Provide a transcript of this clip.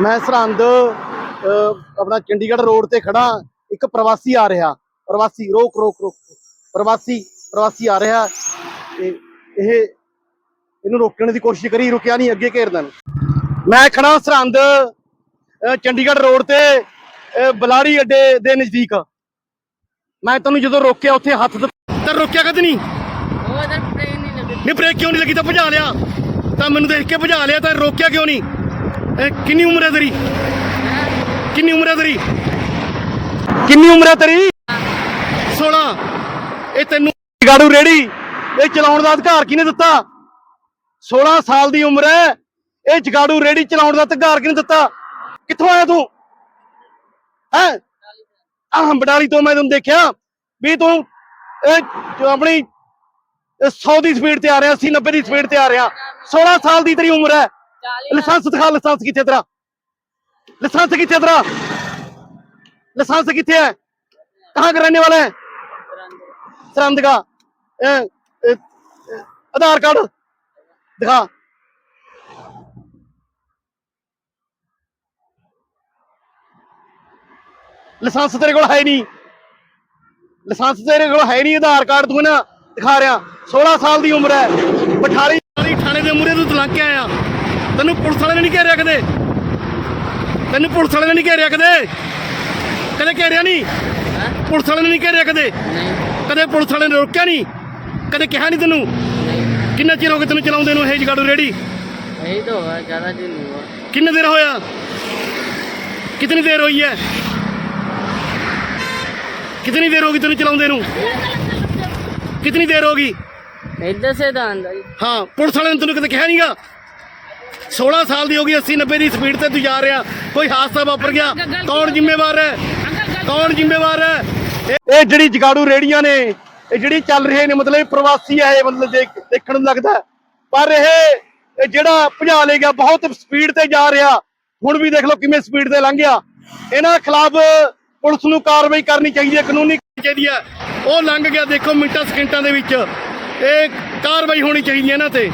ਮੈਂ ਸਰਹੰਦ ਆਪਣਾ ਚੰਡੀਗੜ੍ਹ ਰੋਡ ਤੇ ਖੜਾ ਇੱਕ ਪ੍ਰਵਾਸੀ ਆ ਰਿਹਾ। ਪ੍ਰਵਾਸੀ ਰੋਕ ਰੋਕ ਰੋਕ। ਪ੍ਰਵਾਸੀ ਪ੍ਰਵਾਸੀ ਆ ਰਿਹਾ। ਤੇ ਇਹ ਇਹਨੂੰ ਰੋਕਣ ਦੀ ਕੋਸ਼ਿਸ਼ ਕਰੀ ਰੁਕਿਆ ਨਹੀਂ ਅੱਗੇ ਘੇਰਦਾ ਨੂੰ ਮੈਂ ਖੜਾ ਸਰਹੰਦ ਚੰਡੀਗੜ੍ਹ ਰੋਡ ਤੇ ਬਲਾੜੀ ਅੱਡੇ ਦੇ ਨਜ਼ਦੀਕ। ਮੈਂ ਤੈਨੂੰ ਜਦੋਂ ਰੋਕਿਆ ਉੱਥੇ ਹੱਥ ਤਾਂ ਰੋਕਿਆ ਕਦ ਨਹੀਂ? ਉਹ ਲੱਗੀ ਨਹੀਂ ਬ੍ਰੇਕ ਕਿਉਂ ਨਹੀਂ ਲੱਗੀ? ਤਾਂ ਭਜਾ ਲਿਆ। ਤਾਂ ਮੈਨੂੰ ਦੇਖ ਕੇ ਭਜਾ ਲਿਆ ਤਾਂ ਰੋਕਿਆ ਕਿਉਂ ਨਹੀਂ? ਇਹ ਕਿੰਨੀ ਉਮਰ ਹੈ ਤੇਰੀ? ਕਿੰਨੀ ਉਮਰ ਹੈ ਤੇਰੀ? ਕਿੰਨੀ ਉਮਰ ਹੈ ਤੇਰੀ? 16 ਇਹ ਤੈਨੂੰ ਗਾੜੂ ਰੇੜੀ। ਇਹ ਚਲਾਉਣ ਦਾ ਅਧਿਕਾਰ ਕਿਹਨੇ ਦਿੱਤਾ? 16 ਸਾਲ ਦੀ ਉਮਰ ਹੈ। ਇਹ ਜਗਾੜੂ ਰੇੜੀ ਚਲਾਉਣ ਦਾ ਅਧਿਕਾਰ ਕਿਹਨੇ ਦਿੱਤਾ? ਕਿੱਥੋਂ ਆਇਆ ਤੂੰ? ਹੈ? ਆਹ ਬਡਾਲੀ ਤੋਂ ਮੈਂ ਤੈਨੂੰ ਦੇਖਿਆ। ਵੀ ਤੂੰ ਇਹ ਜੋ ਆਪਣੀ 100 ਦੀ ਸਪੀਡ ਤੇ ਆ ਰਿਹਾ 80 90 ਦੀ ਸਪੀਡ ਤੇ ਆ ਰਿਹਾ। 16 ਸਾਲ ਦੀ ਤੇਰੀ ਉਮਰ ਹੈ। ਲਾਇਸੈਂਸ ਦਿਖਾ ਲਾਇਸੈਂਸ ਕਿੱਥੇ ਤੇਰਾ ਲਾਇਸੈਂस ਕਿੱਥੇ ਤੇਰਾ लाइसेंस किथे है कहाँ का रहने वाला है सरंद का आधार कार्ड दिखा लाइसेंस तेरे को है नहीं लाइसेंस तेरे को है नहीं आधार कार्ड तू ना दिखा रहा 16 साल की उम्र है पठारी थाने के मूहरे तू तलंक आया ਤੈਨੂੰ ਪੁਲਿਸ ਵਾਲੇ ਨੇ ਨਹੀਂ ਘੇਰਿਆ ਕਦੇ ਤੈਨੂੰ ਪੁਲਿਸ ਵਾਲੇ ਨੇ ਨਹੀਂ ਘੇਰਿਆ ਕਦੇ ਕਦੇ ਘੇਰਿਆ ਨਹੀਂ ਪੁਲਿਸ ਵਾਲੇ ਨੇ ਨਹੀਂ ਘੇਰਿਆ ਕਦੇ ਨਹੀਂ ਕਦੇ ਪੁਲਿਸ ਵਾਲੇ ਨੇ ਰੋਕਿਆ ਨਹੀਂ ਕਦੇ ਕਿਹਾ ਨਹੀਂ ਤੈਨੂੰ ਨਹੀਂ ਕਿੰਨਾ ਚਿਰ ਹੋ ਗਿਆ ਤੈਨੂੰ ਚਲਾਉਂਦੇ ਨੂੰ ਇਹ ਜਗਾੜੂ ਰੇੜੀ यही तो हुआ ज्यादा दिन नहीं हुआ ਕਿੰਨੇ ਦੇਰ ਹੋਇਆ ਕਿੰਨੀ ਦੇਰ ਹੋਈ ਹੈ ਕਿੰਨੀ ਦੇਰ ਹੋ ਗਈ ਤੈਨੂੰ ਚਲਾਉਂਦੇ ਨੂੰ ਕਿੰਨੀ ਦੇਰ ਹੋ ਗਈ इधर से था अंदर ਹਾਂ ਪੁਲਿਸ ਵਾਲਿਆਂ ਨੇ ਤੈਨੂੰ ਕਦੇ ਕਿਹਾ ਨਹੀਂਗਾ 16 ਸਾਲ ਦੀ ਹੋ ਗਈ 80 90 ਦੀ ਸਪੀਡ ਤੇ ਤੂੰ ਜਾ ਰਿਹਾ। ਕੋਈ ਹਾਦਸਾ ਵਾਪਰ ਗਿਆ? ਕੌਣ ਜ਼ਿੰਮੇਵਾਰ ਹੈ? ਕੌਣ ਜ਼ਿੰਮੇਵਾਰ ਹੈ? ਇਹ- ਜਿਹੜੀ ਜਗਾੜੂ ਰੇੜੀਆਂ ਨੇ ਇਹ ਜਿਹੜੀ ਚੱਲ ਰਹੇ ਨੇ ਮਤਲਬ ਇਹ ਪ੍ਰਵਾਸੀ ਇਹ ਮਤਲਬ ਦੇਖ- ਦੇਖਣ ਨੂੰ ਲੱਗਦਾ। ਪਰ ਇਹ ਇਹ ਜਿਹੜਾ ਭਜਾ ਲੈ ਗਿਆ ਬਹੁਤ ਸਪੀਡ ਤੇ ਜਾ ਰਿਹਾ। ਹੁਣ ਵੀ ਦੇਖ ਲਓ ਕਿਵੇਂ ਸਪੀਡ ਤੇ ਲੰਘ ਗਿਆ। ਇਹਨਾਂ ਖਿਲਾਫ ਪੁਲਿਸ ਨੂੰ ਕਾਰਵਾਈ ਕਰਨੀ ਚਾਹੀਦੀ ਹੈ ਕਾਨੂੰਨੀ ਕਰਨੀ ਚਾਹੀਦੀ ਹੈ। ਉਹ ਲੰਘ ਗਿਆ ਦੇਖੋ ਮਿੰਟਾਂ ਸਕਿੰਟਾਂ ਦੇ ਵਿੱਚ। ਇਹ ਕਾਰਵਾਈ ਹੋਣੀ ਚਾਹੀਦੀ ਹੈ ਇਹਨਾਂ ਤੇ।